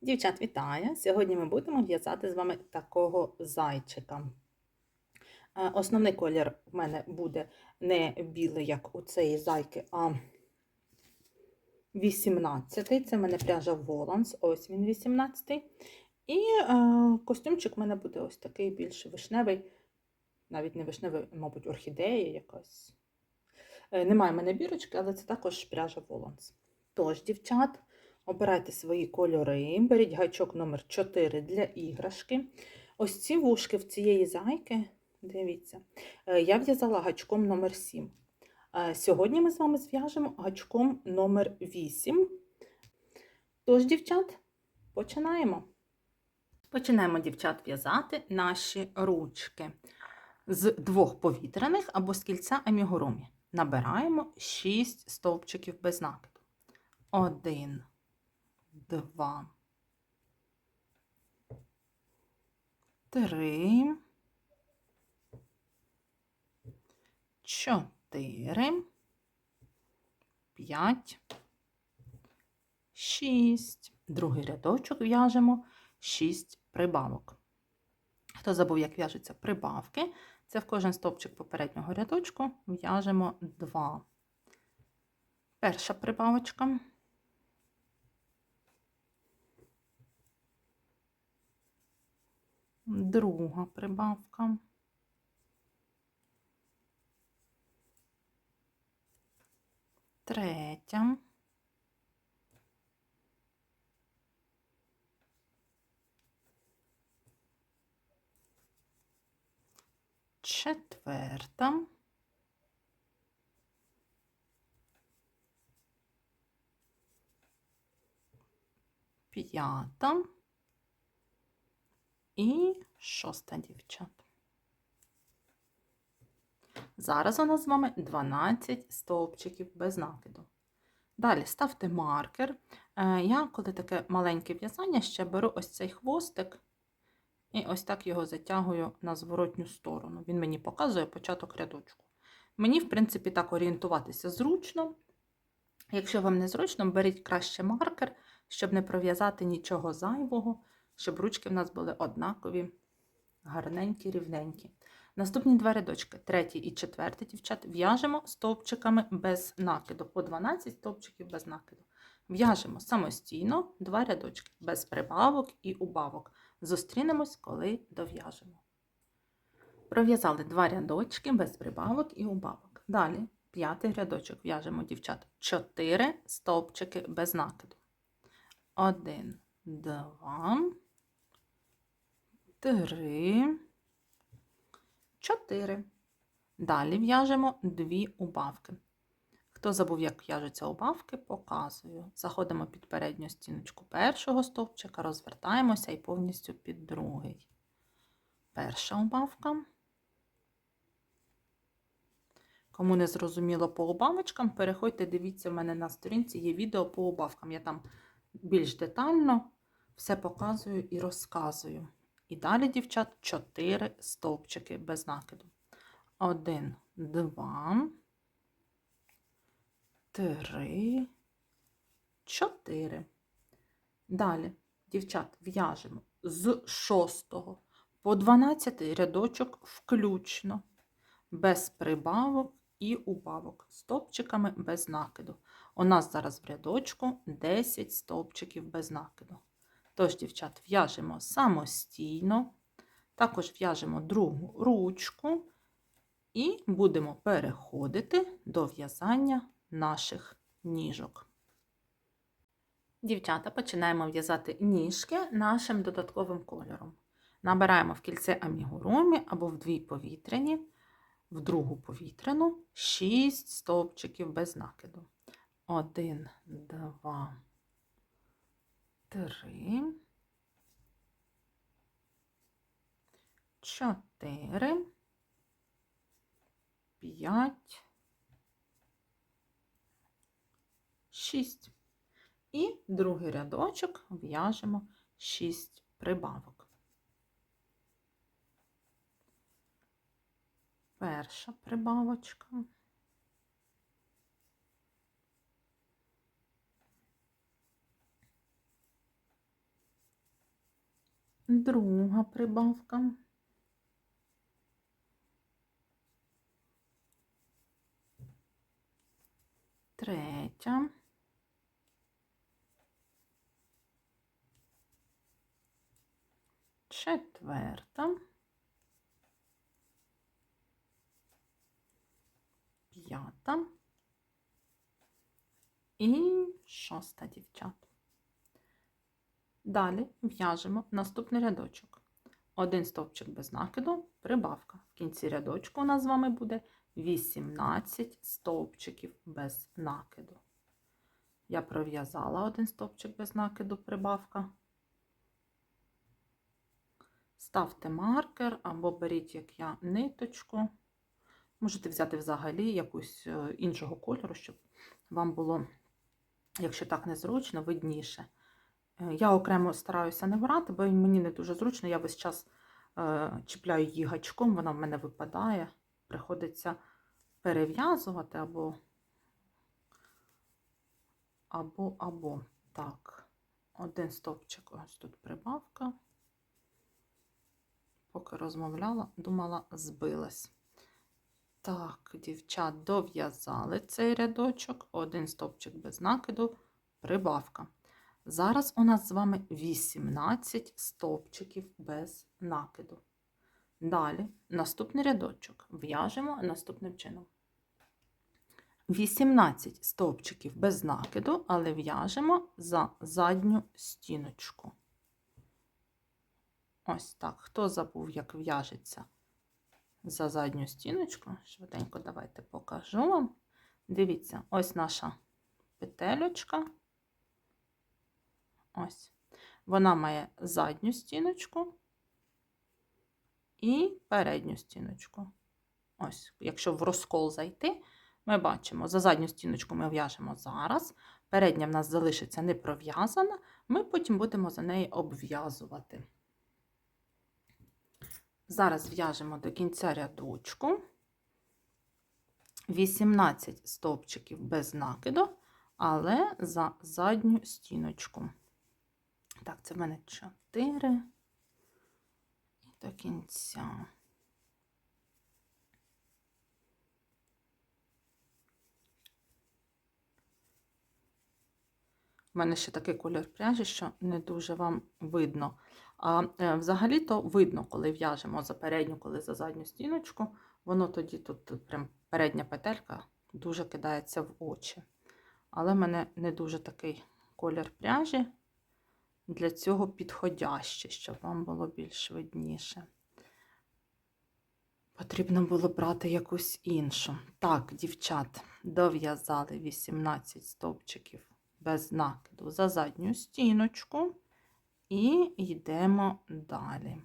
Дівчат, вітаю! Сьогодні ми будемо в'язати з вами такого зайчика. Е, Основний колір в мене буде не білий, як у цієї зайки, а 18 Це в мене пряжа Воланс, ось він 18 І е, костюмчик в мене буде ось такий більш вишневий, навіть не вишневий, мабуть, орхідея якась. Е, Немає в мене бірочки, але це також пряжа Воланс. Тож, дівчат, Обирайте свої кольори, беріть гачок номер 4 для іграшки. Ось ці вушки в цієї зайки, дивіться, е, я в'язала гачком номер 7. Е, Сьогодні ми з вами зв'яжемо гачком номер 8. Тож, дівчат, починаємо. Починаємо, дівчат, в'язати наші ручки з двох повітряних або з кільця амігурумі. Набираємо 6 стовпчиків без накиду. Один два, три, чотири, п'ять, шість. Другий рядочок в'яжемо шість прибавок. Хто забув, як в'яжуться прибавки, це в кожен стовпчик попереднього рядочку в'яжемо два. Перша прибавочка. Друга прибавка. Третя. Четверта. П'ята. І шоста дівчат. Зараз у нас з вами 12 стовпчиків без накиду. Далі ставте маркер. Е, я, коли таке маленьке в'язання, ще беру ось цей хвостик і ось так його затягую на зворотню сторону. Він мені показує початок рядочку. Мені, в принципі, так орієнтуватися зручно. Якщо вам не зручно, беріть краще маркер, щоб не пров'язати нічого зайвого щоб ручки в нас були однакові, гарненькі, рівненькі. Наступні два рядочки, третій і четвертий, дівчат, в'яжемо стовпчиками без накиду, по 12 стовпчиків без накиду. В'яжемо самостійно два рядочки, без прибавок і убавок. Зустрінемось, коли дов'яжемо. Пров'язали два рядочки без прибавок і убавок. Далі п'ятий рядочок в'яжемо, дівчат, 4 стовпчики без накиду. Один, два три, чотири. Далі в'яжемо дві убавки. Хто забув, як в'яжуться убавки, показую. Заходимо під передню стіночку першого стовпчика, розвертаємося і повністю під другий. Перша убавка. Кому не зрозуміло по убавочкам, переходьте, дивіться, в мене на сторінці є відео по убавкам. Я там більш детально все показую і розказую. І далі, дівчат, 4 стовпчики без накиду. 1, 2, 3, 4. Далі, дівчат, в'яжемо з 6 по 12 рядочок включно, без прибавок і убавок, стовпчиками без накиду. У нас зараз в рядочку 10 стовпчиків без накиду. Тож, дівчат, в'яжемо самостійно, також в'яжемо другу ручку і будемо переходити до в'язання наших ніжок. Дівчата, починаємо в'язати ніжки нашим додатковим кольором. Набираємо в кільце амігурумі або в дві повітряні, в другу повітряну 6 стовпчиків без накиду. 1, 2, три, чотири, п'ять, шість. І другий рядочок в'яжемо шість прибавок. Перша прибавочка. Друга прибавка. Третя. Четверта. П'ята. І шоста дівчат. Далі в'яжемо наступний рядочок. Один стовпчик без накиду, прибавка. В кінці рядочку у нас з вами буде 18 стовпчиків без накиду. Я пров'язала один стовпчик без накиду, прибавка. Ставте маркер або беріть, як я, ниточку. Можете взяти взагалі якусь е, іншого кольору, щоб вам було, якщо так незручно, видніше. Е, Я окремо стараюся не брати, бо мені не дуже зручно. Я весь час е, чіпляю її гачком, вона в мене випадає. Приходиться перев'язувати або, або, або. Так, один стовпчик, ось тут прибавка. Поки розмовляла, думала, збилась. Так, дівчат, дов'язали цей рядочок, один стовпчик без накиду, прибавка. Зараз у нас з вами 18 стовпчиків без накиду. Далі, наступний рядочок в'яжемо наступним чином. 18 стовпчиків без накиду, але в'яжемо за задню стіночку. Ось так. Хто забув, як в'яжеться за задню стіночку? Швиденько давайте покажу вам. Дивіться, ось наша петельочка. Ось. Вона має задню стіночку і передню стіночку. Ось, якщо в розкол зайти, ми бачимо, за задню стіночку ми в'яжемо зараз. Передня в нас залишиться не пров'язана, ми потім будемо за неї обв'язувати. Зараз в'яжемо до кінця рядочку 18 стовпчиків без накиду, але за задню стіночку. Так, це в мене 4 і до кінця. У мене ще такий колір пряжі, що не дуже вам видно. А е, взагалі-то видно, коли в'яжемо за передню, коли за задню стіночку, воно тоді тут прям передня петелька дуже кидається в очі. Але в мене не дуже такий колір пряжі, для цього підходящий, щоб вам було більш видніше. Потрібно було брати якусь іншу. Так, дівчат, дов'язали 18 стовпчиків без накиду за задню стіночку і йдемо далі.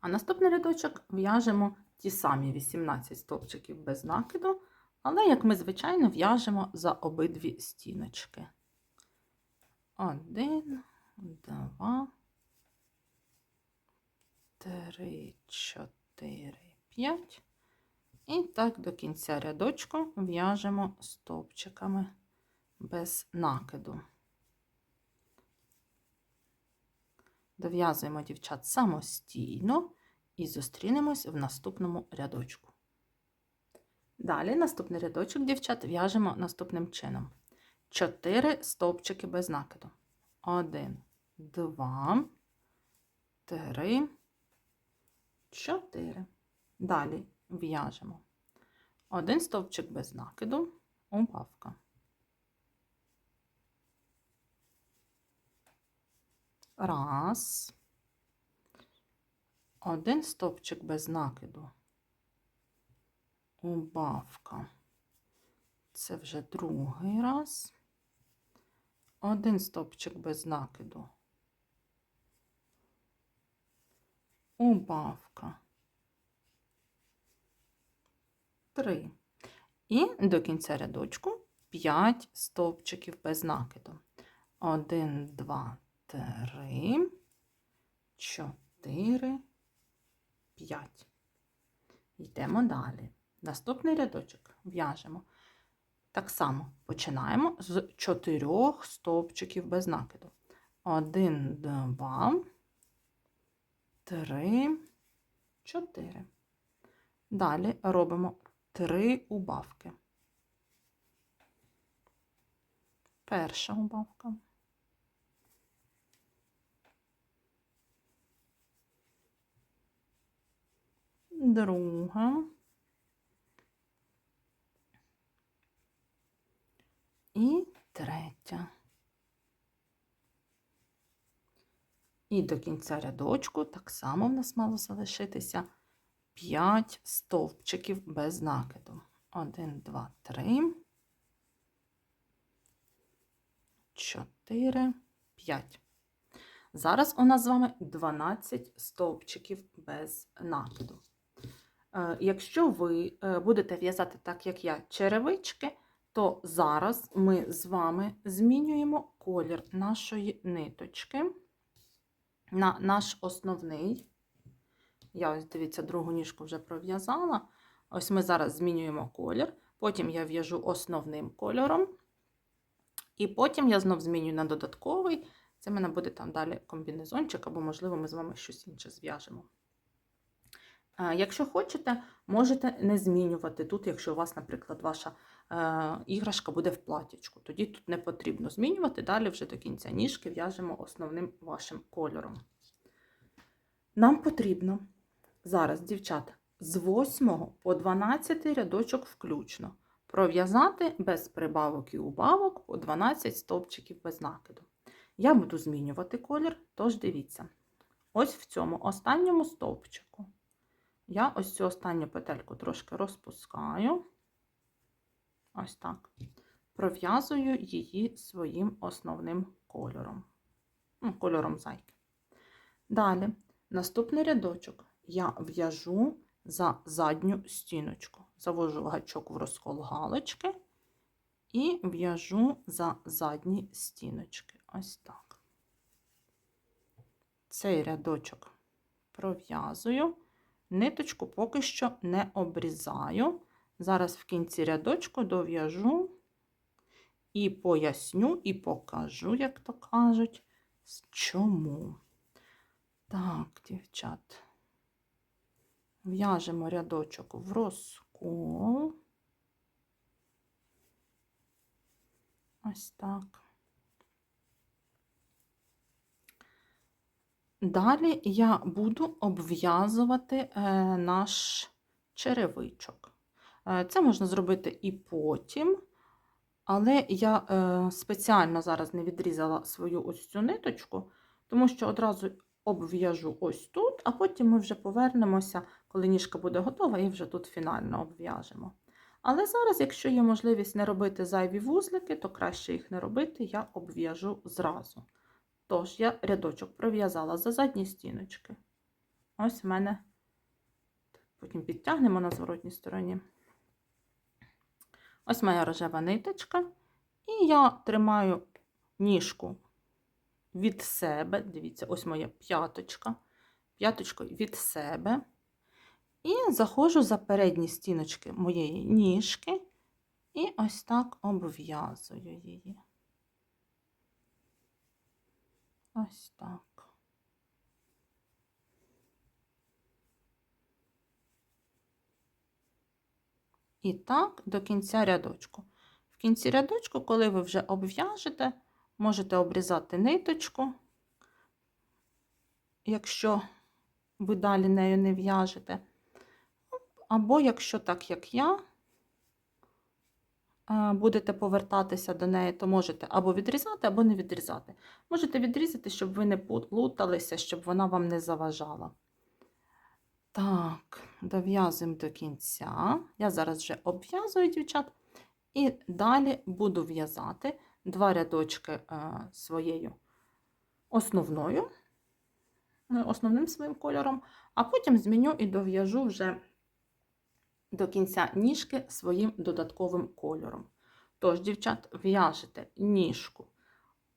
А наступний рядочок в'яжемо ті самі 18 стовпчиків без накиду, але, як ми звичайно, в'яжемо за обидві стіночки. Один, два, три, чотири, п'ять. І так до кінця рядочку в'яжемо стовпчиками без накиду. Дов'язуємо дівчат самостійно і зустрінемось в наступному рядочку. Далі наступний рядочок, дівчат, в'яжемо наступним чином: 4 стовпчики без накиду. 1, 2, 3, 4. Далі в'яжемо. Один стовпчик без накиду, убавка. Раз. Один стовпчик без накиду. Убавка. Це вже другий раз. Один стовпчик без накиду. Убавка. Три. І до кінця рядочку 5 стовпчиків без накиду. 1, 2, 3, 4, 5. Йдемо далі. Наступний рядочок в'яжемо Так само починаємо з чотирьох стовпчиків без накиду. Один, два, три, чотири. Далі робимо три убавки. Перша убавка. Друга. І третя. І до кінця рядочку так само в нас мало залишитися 5 стовпчиків без накиду. 1, 2, 3, 4, 5. Зараз у нас з вами 12 стовпчиків без накиду. Е, Якщо ви е, будете в'язати так, як я, черевички, то зараз ми з вами змінюємо колір нашої ниточки на наш основний. Я ось, дивіться, другу ніжку вже пров'язала. Ось ми зараз змінюємо колір. Потім я в'яжу основним кольором. І потім я знов змінюю на додатковий. Це в мене буде там далі комбінезончик, або, можливо, ми з вами щось інше зв'яжемо. Е, Якщо хочете, можете не змінювати тут, якщо у вас, наприклад, ваша іграшка буде в платічку. Тоді тут не потрібно змінювати, далі вже до кінця ніжки в'яжемо основним вашим кольором. Нам потрібно зараз, дівчата, з 8 по 12 рядочок включно пров'язати без прибавок і убавок по 12 стовпчиків без накиду. Я буду змінювати колір, тож дивіться. Ось в цьому останньому стовпчику. Я ось цю останню петельку трошки розпускаю. Ось так. Пров'язую її своїм основним кольором. Ну, кольором зайки. Далі, наступний рядочок я в'яжу за задню стіночку. Завожу гачок в розкол галочки і в'яжу за задні стіночки. Ось так. Цей рядочок пров'язую. Ниточку поки що не обрізаю. Зараз в кінці рядочку дов'яжу і поясню, і покажу, як то кажуть, чому. Так, дівчат, в'яжемо рядочок в розкол. Ось так. Далі я буду обв'язувати е, наш черевичок. Е, Це можна зробити і потім, але я е, спеціально зараз не відрізала свою ось цю ниточку, тому що одразу обв'яжу ось тут, а потім ми вже повернемося, коли ніжка буде готова, і вже тут фінально обв'яжемо. Але зараз, якщо є можливість не робити зайві вузлики, то краще їх не робити, я обв'яжу зразу. Тож, я рядочок пров'язала за задні стіночки. Ось в мене, потім підтягнемо на зворотній стороні. Ось моя рожева ниточка. І я тримаю ніжку від себе. Дивіться, ось моя п'яточка. П'яточкою від себе. І заходжу за передні стіночки моєї ніжки. І ось так обв'язую її. Ось так. І так до кінця рядочку. В кінці рядочку, коли ви вже обв'яжете, можете обрізати ниточку, якщо ви далі нею не в'яжете. Або якщо так, як я, будете повертатися до неї, то можете або відрізати, або не відрізати. Можете відрізати, щоб ви не плуталися, щоб вона вам не заважала. Так, дов'язуємо до кінця. Я зараз вже обв'язую, дівчат, і далі буду в'язати два рядочки своєю основною, е, основним своїм кольором, а потім зміню і дов'яжу вже до кінця ніжки своїм додатковим кольором. Тож, дівчат, в'яжете ніжку.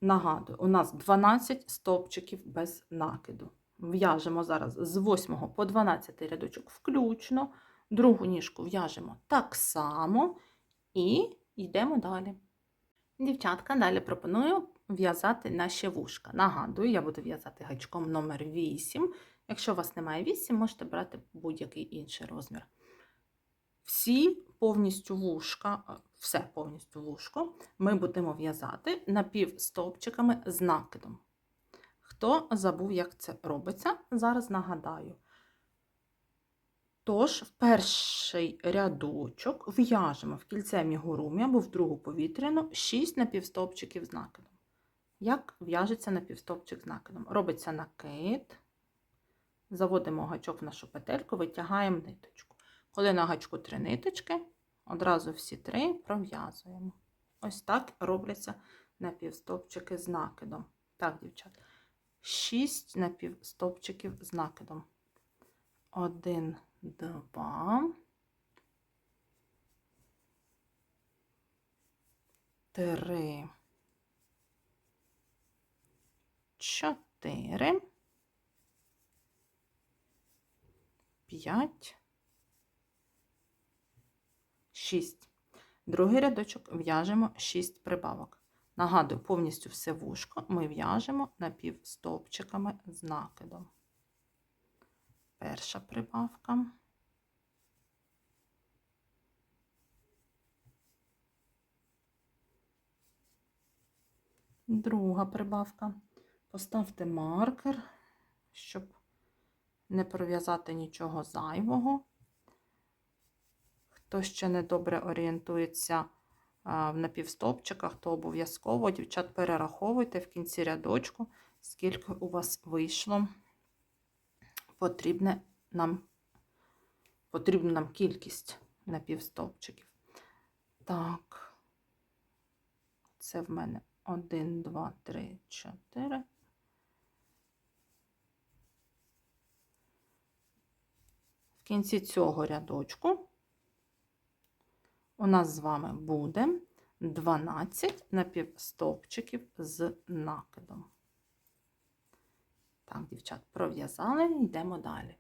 Нагадую, у нас 12 стовпчиків без накиду. В'яжемо зараз з 8 по 12 рядочок включно. Другу ніжку в'яжемо так само. І Йдемо далі. Дівчатка, далі пропоную в'язати наші вушка. Нагадую, я буду в'язати гачком номер 8. Якщо у вас немає 8, можете брати будь-який інший розмір. Всі повністю вушка, все повністю вушко ми будемо в'язати напівстовпчиками з накидом. Хто забув, як це робиться, зараз нагадаю. Тож, в перший рядочок в'яжемо в кільце мігурумі або в другу повітряну 6 напівстовпчиків з накидом. Як в'яжеться напівстовпчик з накидом? Робиться накид, заводимо гачок в нашу петельку, витягаємо ниточку. Коли на гачку три ниточки, одразу всі три пров'язуємо. Ось так робляться напівстовпчики з накидом. Так, дівчат, 6 напівстовпчиків з накидом. Один, два, три, чотири, п'ять, шість. Другий рядочок в'яжемо 6 прибавок. Нагадую, повністю все вушко ми в'яжемо напівстовпчиками з накидом. Перша прибавка. Друга прибавка. Поставте маркер, щоб не пров'язати нічого зайвого. Хто ще не добре орієнтується в напівстопчиках, то обов'язково, дівчат, перераховуйте в кінці рядочку, скільки у вас вийшло потрібне нам, потрібна нам кількість напівстовпчиків. Так, це в мене 1, 2, 3, 4. В кінці цього рядочку у нас з вами буде 12 напівстовпчиків з накидом. Так, дівчат, пров'язали, йдемо далі.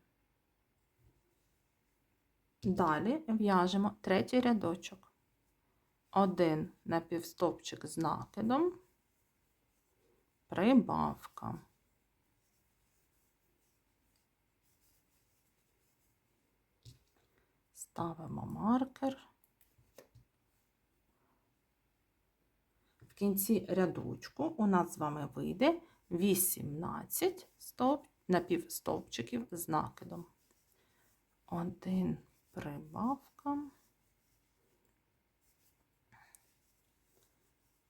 Далі в'яжемо третій рядочок. Один напівстопчик з накидом, прибавка. Ставимо маркер. Кінці рядочку у нас з вами вийде 18 стовп, напівстовпчиків з накидом. Один прибавка.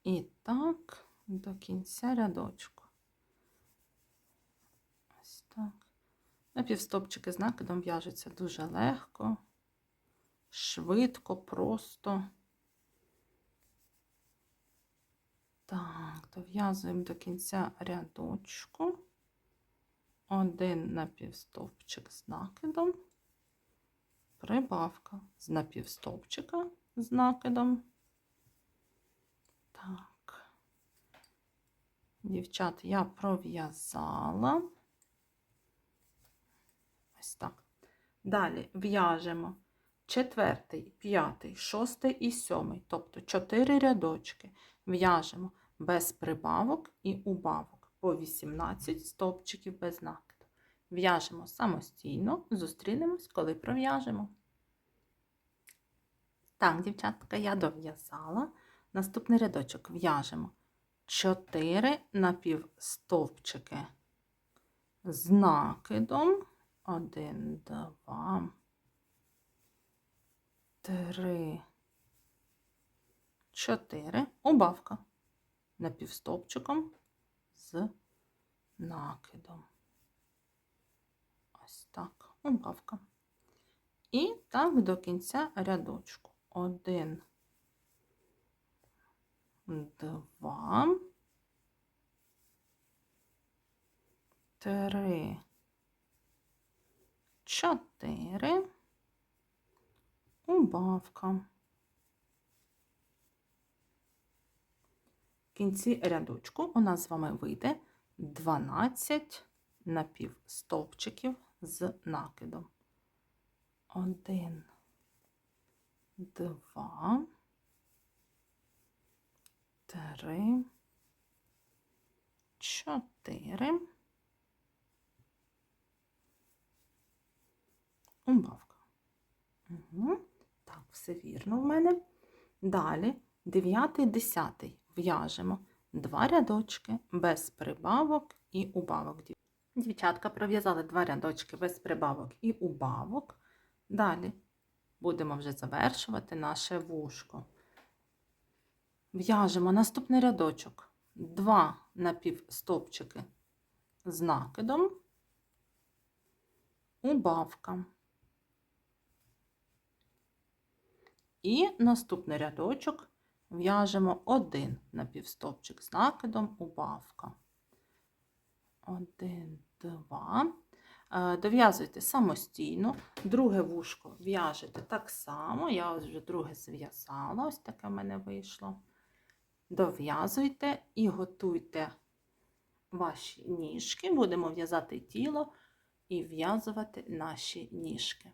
І так, до кінця рядочку. Ось так. Напівстопчики з накидом в'яжуться дуже легко, швидко, просто. Так, дов'язуємо до кінця рядочку. Один напівстовпчик з накидом, прибавка з напівстовпчика з накидом. Так, дівчат, я пров'язала. Ось так. Далі в'яжемо четвертий, п'ятий, шостий і сьомий, тобто чотири рядочки в'яжемо без прибавок і убавок по 18 стовпчиків без накиду. В'яжемо самостійно, зустрінемось, коли пров'яжемо. Так, дівчатка, я дов'язала. Наступний рядочок в'яжемо 4 напівстовпчики з накидом. 1, 2, 3, 4 убавка напівстопчиком з накидом. Ось так, убавка. І так до кінця рядочку. Один, два, три, чотири, убавка. Кінці рядочку у нас з вами вийде 12 напівстовпчиків з накидом. Один, два, три, чотири. Убавка. Угу. Так, все вірно в мене. Далі, дев'ятий, десятий в'яжемо два рядочки без прибавок і убавок. Дівчатка пров'язали два рядочки без прибавок і убавок. Далі будемо вже завершувати наше вушко. В'яжемо наступний рядочок. Два напівстопчики з накидом, убавка. І наступний рядочок в'яжемо один напівстопчик з накидом, убавка. Один, два. Е, Дов'язуйте самостійно. Друге вушко в'яжете так само. Я вже друге зв'язала, ось таке в мене вийшло. Дов'язуйте і готуйте ваші ніжки. Будемо в'язати тіло і в'язувати наші ніжки.